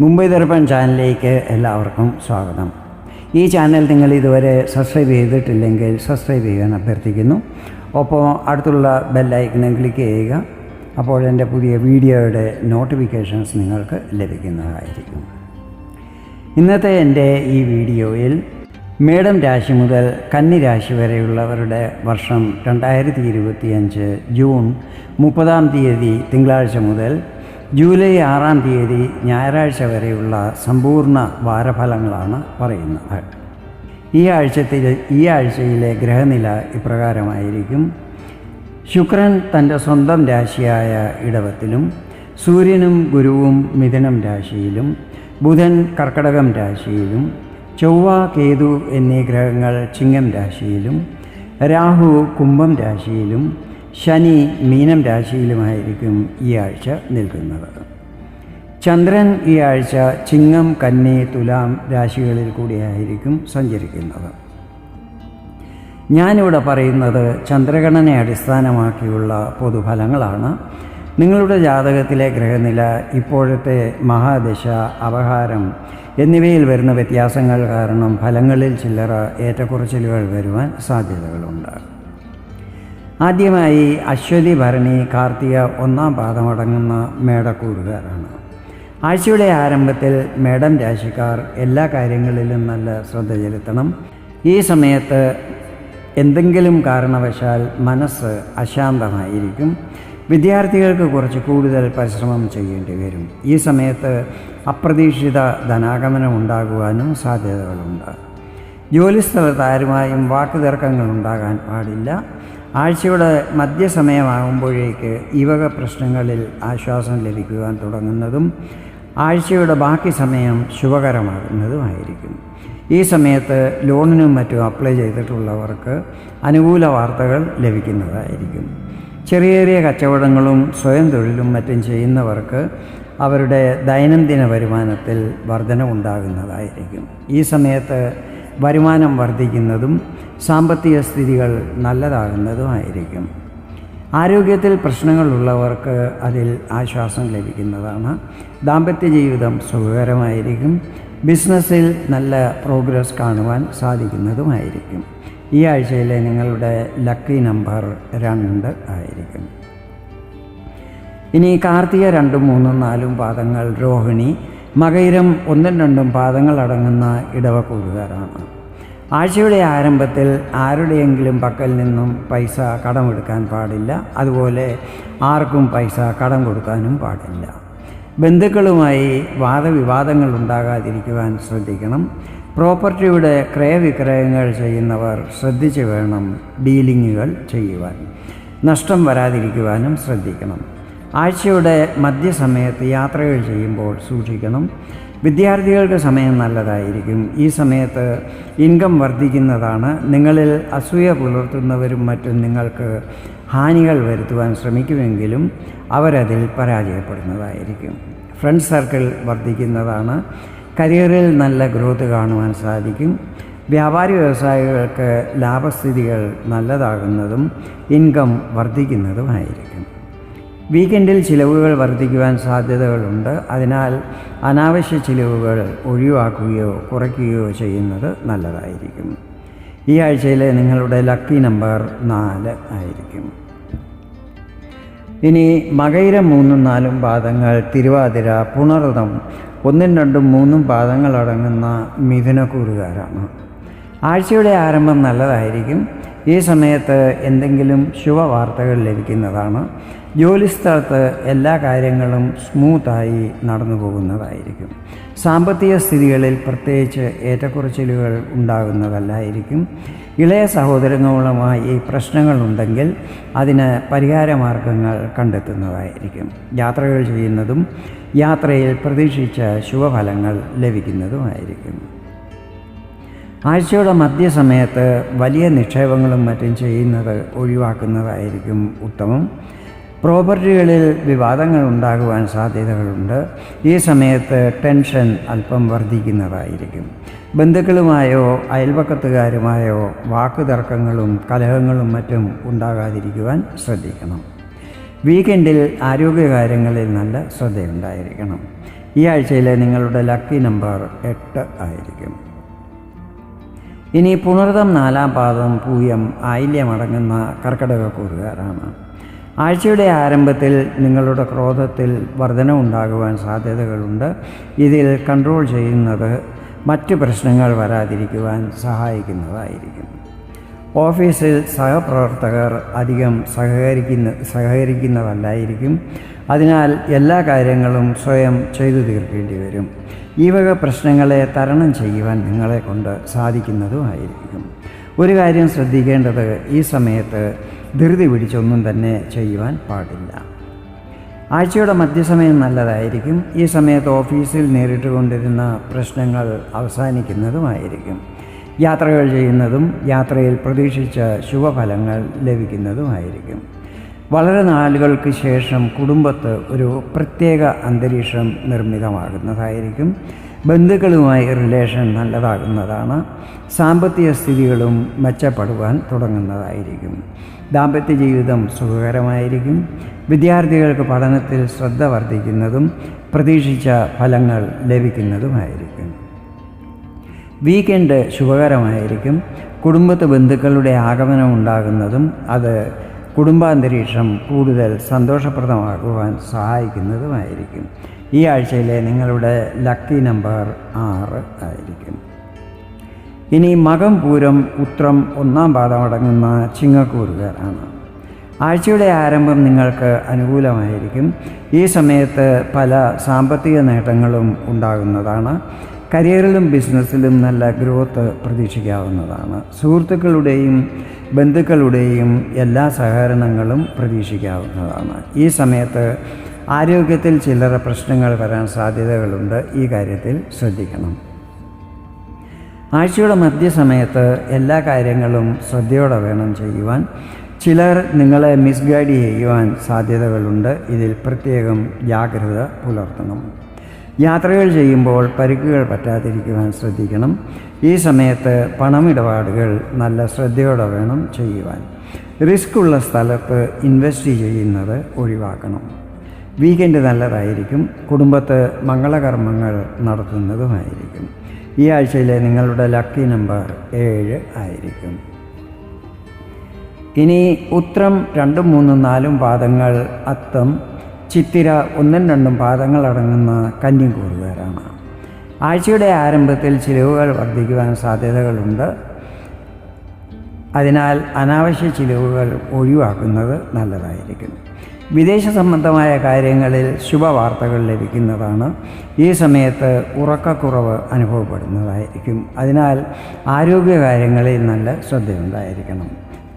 മുംബൈ ദർപ്പൺ ചാനലിലേക്ക് എല്ലാവർക്കും സ്വാഗതം. ഈ ചാനൽ നിങ്ങൾ ഇതുവരെ സബ്സ്ക്രൈബ് ചെയ്തിട്ടില്ലെങ്കിൽ സബ്സ്ക്രൈബ് ചെയ്യാൻ അഭ്യർത്ഥിക്കുന്നു. ഒപ്പം അടുത്തുള്ള ബെല്ലൈക്കണും ക്ലിക്ക് ചെയ്യുക. അപ്പോൾ എന്റെ പുതിയ വീഡിയോയുടെ നോട്ടിഫിക്കേഷൻസ് നിങ്ങൾക്ക് ലഭിക്കുന്നതായിരിക്കും. ഇന്നത്തെ എന്റെ ഈ വീഡിയോയിൽ മേടം രാശി മുതൽ കന്നി രാശി വരെയുള്ളവരുടെ വർഷം രണ്ടായിരത്തി ഇരുപത്തിയഞ്ച് ജൂൺ മുപ്പതാം തീയതി തിങ്കളാഴ്ച മുതൽ ജൂലൈ ആറാം തീയതി ഞായറാഴ്ച വരെയുള്ള സമ്പൂർണ വാരഫലങ്ങളാണ് പറയുന്നത്. ഈ ആഴ്ചത്തിൽ ഈ ആഴ്ചയിലെ ഗ്രഹനില ഇപ്രകാരമായിരിക്കും. ശുക്രൻ തന്റെ സ്വന്തം രാശിയായ ഇടവത്തിലും സൂര്യനും ഗുരുവും മിഥുനം രാശിയിലും ബുധൻ കർക്കടകം രാശിയിലും ചൊവ്വ കേതു എന്നീ ഗ്രഹങ്ങൾ ചിങ്ങം രാശിയിലും രാഹു കുംഭം രാശിയിലും ശനി മീനം രാശിയിലുമായിരിക്കും ഈ ആഴ്ച നിൽക്കുന്നത്. ചന്ദ്രൻ ഈ ആഴ്ച ചിങ്ങം കന്നി തുലാം രാശികളിൽ കൂടിയായിരിക്കും സഞ്ചരിക്കുന്നത്. ഞാനിവിടെ പറയുന്നത് ചന്ദ്രഗണനെ അടിസ്ഥാനമാക്കിയുള്ള പൊതുഫലങ്ങളാണ്. നിങ്ങളുടെ ജാതകത്തിലെ ഗ്രഹനില ഇപ്പോഴത്തെ മഹാദശ അപഹാരം എന്നിവയിൽ വരുന്ന വ്യത്യാസങ്ങൾ കാരണം ഫലങ്ങളിൽ ചില്ലറ ഏറ്റക്കുറച്ചിലുകൾ വരുവാൻ സാധ്യതകളുണ്ട്. ആദ്യമായി അശ്വതി ഭരണി കാർത്തിക ഒന്നാം പാദമടങ്ങുന്ന മേടക്കൂറുകാരാണ്. ആഴ്ചയുടെ ആരംഭത്തിൽ മേടം രാശിക്കാർ എല്ലാ കാര്യങ്ങളിലും നല്ല ശ്രദ്ധ ചെലുത്തണം. ഈ സമയത്ത് എന്തെങ്കിലും കാരണവശാൽ മനസ്സ് അശാന്തമായിരിക്കും. വിദ്യാർത്ഥികൾക്ക് കുറച്ച് കൂടുതൽ പരിശ്രമം ചെയ്യേണ്ടി വരും. ഈ സമയത്ത് അപ്രതീക്ഷിത ധനാഗമനം ഉണ്ടാകുവാനും സാധ്യതകളുണ്ട്. ജോലിസ്ഥലത്ത് ആരുമായും വാക്കുതർക്കങ്ങൾ ഉണ്ടാകാൻ പാടില്ല. ആഴ്ചയുടെ മധ്യസമയമാകുമ്പോഴേക്ക് ഈ വക പ്രശ്നങ്ങളിൽ ആശ്വാസം ലഭിക്കുവാൻ തുടങ്ങുന്നതും ആഴ്ചയുടെ ബാക്കി സമയം ശുഭകരമാകുന്നതുമായിരിക്കും. ഈ സമയത്ത് ലോണിനും മറ്റും അപ്ലൈ ചെയ്തിട്ടുള്ളവർക്ക് അനുകൂല വാർത്തകൾ ലഭിക്കുന്നതായിരിക്കും. ചെറിയ ചെറിയ കച്ചവടങ്ങളും സ്വയം തൊഴിലും മറ്റും ചെയ്യുന്നവർക്ക് അവരുടെ ദൈനംദിന വരുമാനത്തിൽ വർധനവുണ്ടാകുന്നതായിരിക്കും. ഈ സമയത്ത് വരുമാനം വർദ്ധിക്കുന്നതും സാമ്പത്തിക സ്ഥിതികൾ നല്ലതാകുന്നതുമായിരിക്കും ആരോഗ്യത്തിൽ പ്രശ്നങ്ങളുള്ളവർക്ക് അതിൽ ആശ്വാസം ലഭിക്കുന്നതാണ്. ദാമ്പത്യ ജീവിതം സുഖകരമായിരിക്കും. ബിസിനസ്സിൽ നല്ല പ്രോഗ്രസ് കാണുവാൻ സാധിക്കുന്നതുമായിരിക്കും. ഈ ആഴ്ചയിലെ നിങ്ങളുടെ ലക്കി നമ്പർ രണ്ട് ആയിരിക്കും. ഇനി കാർത്തിക രണ്ടും മൂന്നും നാലും പാദങ്ങൾ രോഹിണി മകയിരം ഒന്നും രണ്ടും പാദങ്ങൾ അടങ്ങുന്ന ഇടവക്കൂറുകാരാണ് ആഴ്ചയുടെ ആരംഭത്തിൽ ആരുടെയെങ്കിലും പക്കൽ നിന്നും പൈസ കടമെടുക്കാൻ പാടില്ല. അതുപോലെ ആർക്കും പൈസ കടം കൊടുക്കാനും പാടില്ല. ബന്ധുക്കളുമായി വാദവിവാദങ്ങൾ ഉണ്ടാകാതിരിക്കുവാൻ ശ്രദ്ധിക്കണം. പ്രോപ്പർട്ടിയുടെ ക്രയവിക്രയങ്ങൾ ചെയ്യുന്നവർ ശ്രദ്ധിച്ച് വേണം ഡീലിങ്ങുകൾ ചെയ്യുവാൻ. നഷ്ടം വരാതിരിക്കുവാനും ശ്രദ്ധിക്കണം. ആഴ്ചയുടെ മധ്യസമയത്ത് യാത്രകൾ ചെയ്യുമ്പോൾ സൂക്ഷിക്കണം. വിദ്യാർത്ഥികളുടെ സമയം നല്ലതായിരിക്കും. ഈ സമയത്ത് ഇൻകം വർദ്ധിക്കുന്നതാണ്. നിങ്ങളിൽ അസൂയ പുലർത്തുന്നവരും മറ്റും നിങ്ങൾക്ക് ഹാനികൾ വരുത്തുവാൻ ശ്രമിക്കുമെങ്കിലും അവരതിൽ പരാജയപ്പെടുന്നതായിരിക്കും. Friend circle വർദ്ധിക്കുന്നതാണ്. കരിയറിൽ നല്ല ഗ്രോത്ത് കാണുവാൻ സാധിക്കും. വ്യാപാരി വ്യവസായികൾക്ക് ലാഭസ്ഥിതികൾ നല്ലതാകുന്നതും ഇൻകം വർദ്ധിക്കുന്നതുമായിരിക്കും. വീക്കെൻഡിൽ ചിലവുകൾ വർദ്ധിക്കുവാൻ സാധ്യതകളുണ്ട്. അതിനാൽ അനാവശ്യ ചിലവുകൾ ഒഴിവാക്കുകയോ കുറയ്ക്കുകയോ ചെയ്യുന്നത് നല്ലതായിരിക്കും. ഈ ആഴ്ചയിലെ നിങ്ങളുടെ ലക്കി നമ്പർ നാല് ആയിരിക്കും. ഇനി മകയിരം മൂന്നും നാലും പാദങ്ങൾ തിരുവാതിര പുണർതം ഒന്നും രണ്ടും മൂന്നും പാദങ്ങൾ അടങ്ങുന്ന മിഥുനക്കൂറുകാരാണ് ആഴ്ചയുടെ ആരംഭം നല്ലതായിരിക്കും. ഈ സമയത്ത് എന്തെങ്കിലും ശുഭവാർത്തകൾ ലഭിക്കുന്നതാണ്. ജോലിസ്ഥലത്ത് എല്ലാ കാര്യങ്ങളും സ്മൂത്തായി നടന്നു പോകുന്നതായിരിക്കും സാമ്പത്തിക സ്ഥിതികളിൽ പ്രത്യേകിച്ച് ഏറ്റക്കുറച്ചിലുകൾ ഉണ്ടാകുന്നതല്ലായിരിക്കും. ഇളയ സഹോദരങ്ങളുമായി പ്രശ്നങ്ങളുണ്ടെങ്കിൽ അതിന് പരിഹാരമാർഗങ്ങൾ കണ്ടെത്തുന്നതായിരിക്കും. യാത്രകൾ ചെയ്യുന്നതും യാത്രയിൽ പ്രതീക്ഷിച്ച ശുഭഫലങ്ങൾ ലഭിക്കുന്നതുമായിരിക്കും. ആഴ്ചയുടെ മധ്യസമയത്ത് വലിയ നിക്ഷേപങ്ങളും മറ്റും ചെയ്യുന്നത് ഒഴിവാക്കുന്നതായിരിക്കും ഉത്തമം. പ്രോപ്പർട്ടികളിൽ വിവാദങ്ങൾ ഉണ്ടാകുവാൻ സാധ്യതകളുണ്ട്. ഈ സമയത്ത് ടെൻഷൻ അല്പം വർദ്ധിക്കുന്നതായിരിക്കും. ബന്ധുക്കളുമായോ അയൽപക്കത്തുകാരുമായോ വാക്കുതർക്കങ്ങളും കലഹങ്ങളും മറ്റും ഉണ്ടാകാതിരിക്കുവാൻ ശ്രദ്ധിക്കണം. വീക്കെൻഡിൽ ആരോഗ്യകാര്യങ്ങളിൽ നല്ല ശ്രദ്ധയുണ്ടായിരിക്കണം. ഈ ആഴ്ചയിലെ നിങ്ങളുടെ ലക്കി നമ്പർ എട്ട് ആയിരിക്കും. ഇനി പുണർതം നാലാം പാദം പൂയം ആയില്യമടങ്ങുന്ന കർക്കിടകക്കൂറുകാരാണ് ആഴ്ചയുടെ ആരംഭത്തിൽ നിങ്ങളുടെ ക്രോധത്തിൽ വർധന ഉണ്ടാകുവാൻ സാധ്യതകളുണ്ട്. ഇതിൽ കൺട്രോൾ ചെയ്യുന്നത് മറ്റ് പ്രശ്നങ്ങൾ വരാതിരിക്കുവാൻ സഹായിക്കുന്നതായിരിക്കും. ഓഫീസിൽ സഹപ്രവർത്തകർ അധികം സഹകരിക്കുന്ന സഹകരിക്കുന്നതല്ലായിരിക്കും അതിനാൽ എല്ലാ കാര്യങ്ങളും സ്വയം ചെയ്തു തീർക്കേണ്ടി വരും. ഈ വക പ്രശ്നങ്ങളെ തരണം ചെയ്യുവാൻ നിങ്ങളെ കൊണ്ട് സാധിക്കുന്നതുമായിരിക്കും. ഒരു കാര്യം ശ്രദ്ധിക്കേണ്ടത് ഈ സമയത്ത് ധൃതി പിടിച്ചൊന്നും തന്നെ ചെയ്യുവാൻ പാടില്ല. ആഴ്ചയുടെ മധ്യസമയം നല്ലതായിരിക്കും. ഈ സമയത്ത് ഓഫീസിൽ നേരിട്ട് കൊണ്ടിരുന്ന പ്രശ്നങ്ങൾ അവസാനിക്കുന്നതുമായിരിക്കും. യാത്രകൾ ചെയ്യുന്നതും യാത്രയിൽ പ്രതീക്ഷിച്ച ശുഭഫലങ്ങൾ ലഭിക്കുന്നതുമായിരിക്കും. വളരെ നാളുകൾക്ക് ശേഷം കുടുംബത്ത് ഒരു പ്രത്യേക അന്തരീക്ഷം നിർമ്മിതമാകുന്നതായിരിക്കും. ബന്ധുക്കളുമായി റിലേഷൻ നല്ലതാകുന്നതാണ്. സാമ്പത്തിക സ്ഥിതികളും മെച്ചപ്പെടുവാൻ തുടങ്ങുന്നതായിരിക്കും. ദാമ്പത്യ ജീവിതം സുഖകരമായിരിക്കും. വിദ്യാർത്ഥികൾക്ക് പഠനത്തിൽ ശ്രദ്ധ വർദ്ധിക്കുന്നതും പ്രതീക്ഷിച്ച ഫലങ്ങൾ ലഭിക്കുന്നതുമായിരിക്കും. വീക്കെൻഡ് ശുഭകരമായിരിക്കും. കുടുംബത്ത് ബന്ധുക്കളുടെ ആഗമനം ഉണ്ടാകുന്നതും അത് കുടുംബാന്തരീക്ഷം കൂടുതൽ സന്തോഷപ്രദമാകുവാൻ സഹായിക്കുന്നതുമായിരിക്കും. ഈ ആഴ്ചയിലെ നിങ്ങളുടെ ലക്കി നമ്പർ ആറ് ആയിരിക്കും. ഇനി മകം പൂരം ഉത്രം ഒന്നാം പാദം അടങ്ങുന്ന ചിങ്ങക്കൂറുകാരാണ് ആഴ്ചയുടെ ആരംഭം നിങ്ങൾക്ക് അനുകൂലമായിരിക്കും. ഈ സമയത്ത് പല സാമ്പത്തിക നേട്ടങ്ങളും ഉണ്ടാകുന്നതാണ്. കരിയറിലും ബിസിനസ്സിലും നല്ല ഗ്രോത്ത് പ്രതീക്ഷിക്കാവുന്നതാണ്. സുഹൃത്തുക്കളുടെയും ബന്ധുക്കളുടെയും എല്ലാ സഹകരണങ്ങളും പ്രതീക്ഷിക്കാവുന്നതാണ്. ഈ സമയത്ത് ആരോഗ്യത്തിൽ ചില്ലറ പ്രശ്നങ്ങൾ വരാൻ സാധ്യതകളുണ്ട്. ഈ കാര്യത്തിൽ ശ്രദ്ധിക്കണം. ആഴ്ചയുടെ മധ്യസമയത്ത് എല്ലാ കാര്യങ്ങളും ശ്രദ്ധയോടെ വേണം ചെയ്യുവാൻ. ചിലർ നിങ്ങളെ മിസ്ഗൈഡ് ചെയ്യുവാൻ സാധ്യതകളുണ്ട്. ഇതിൽ പ്രത്യേകം ജാഗ്രത പുലർത്തണം. യാത്രകൾ ചെയ്യുമ്പോൾ പരിക്കുകൾ പറ്റാതിരിക്കുവാൻ ശ്രദ്ധിക്കണം. ഈ സമയത്ത് പണമിടപാടുകൾ നല്ല ശ്രദ്ധയോടെ വേണം ചെയ്യുവാൻ. റിസ്ക് ഉള്ള സ്ഥലത്ത് ഇൻവെസ്റ്റ് ചെയ്യുന്നത് ഒഴിവാക്കണം. വീക്കെൻഡ് നല്ലതായിരിക്കും. കുടുംബത്ത് മംഗളകർമ്മങ്ങൾ നടത്തുന്നതുമായിരിക്കും. ഈ ആഴ്ചയിലെ നിങ്ങളുടെ ലക്കി നമ്പർ ഏഴ് ആയിരിക്കും. ഇനി ഉത്രം രണ്ടും മൂന്നും നാലും പാദങ്ങൾ അത്തം ചിത്തിര ഒന്നും രണ്ടും പാദങ്ങൾ അടങ്ങുന്ന കന്നിക്കൂറുകാരാണ് ആഴ്ചയുടെ ആരംഭത്തിൽ ചിലവുകൾ വർദ്ധിക്കുവാൻ സാധ്യതകളുണ്ട്. അതിനാൽ അനാവശ്യ ചിലവുകൾ ഒഴിവാക്കുന്നത് നല്ലതായിരിക്കും. വിദേശ സംബന്ധമായ കാര്യങ്ങളിൽ ശുഭവാർത്തകൾ ലഭിക്കുന്നതാണ്. ഈ സമയത്ത് ഉറക്കക്കുറവ് അനുഭവപ്പെടുന്നതായിരിക്കും. അതിനാൽ ആരോഗ്യ കാര്യങ്ങളിൽ നല്ല ശ്രദ്ധയുണ്ടായിരിക്കണം.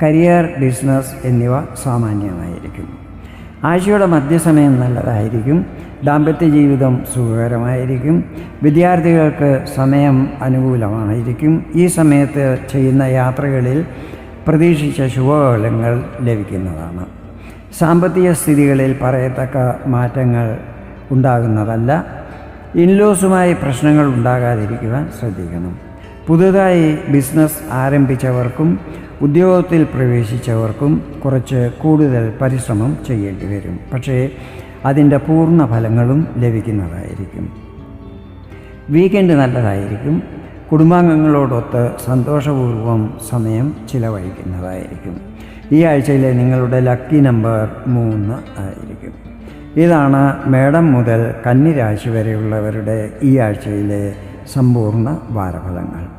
കരിയർ ബിസിനസ് എന്നിവ സാമാന്യമായിരിക്കും. ആഴ്ചയുടെ മധ്യസമയം നല്ലതായിരിക്കും. ദാമ്പത്യ ജീവിതം സുഖകരമായിരിക്കും. വിദ്യാർത്ഥികൾക്ക് സമയം അനുകൂലമായിരിക്കും. ഈ സമയത്ത് ചെയ്യുന്ന യാത്രകളിൽ പ്രതീക്ഷിച്ച ശുഭഫലങ്ങൾ ലഭിക്കുന്നതാണ്. സാമ്പത്തിക സ്ഥിതികളിൽ പറയത്തക്ക മാറ്റങ്ങൾ ഉണ്ടാകുന്നതല്ല. ഇൻലോസുമായി പ്രശ്നങ്ങൾ ഉണ്ടാകാതിരിക്കുവാൻ ശ്രദ്ധിക്കണം. പുതുതായി ബിസിനസ് ആരംഭിച്ചവർക്കും ഉദ്യോഗത്തിൽ പ്രവേശിച്ചവർക്കും കുറച്ച് കൂടുതൽ പരിശ്രമം ചെയ്യേണ്ടി വരും. പക്ഷേ അതിന്റെ പൂർണ ഫലങ്ങളും ലഭിക്കുന്നതായിരിക്കും. വീക്കെൻഡ് നല്ലതായിരിക്കും. കുടുംബാംഗങ്ങളോടൊത്ത് സന്തോഷപൂർവം സമയം ചിലവഴിക്കുന്നതായിരിക്കും. ഈ ആഴ്ചയിലെ നിങ്ങളുടെ ലക്കി നമ്പർ മൂന്ന് ആയിരിക്കും. ഇതാണ് മേടം മുതൽ കന്നിരാശി വരെയുള്ളവരുടെ ഈ ആഴ്ചയിലെ സമ്പൂർണ വാരഫലങ്ങൾ.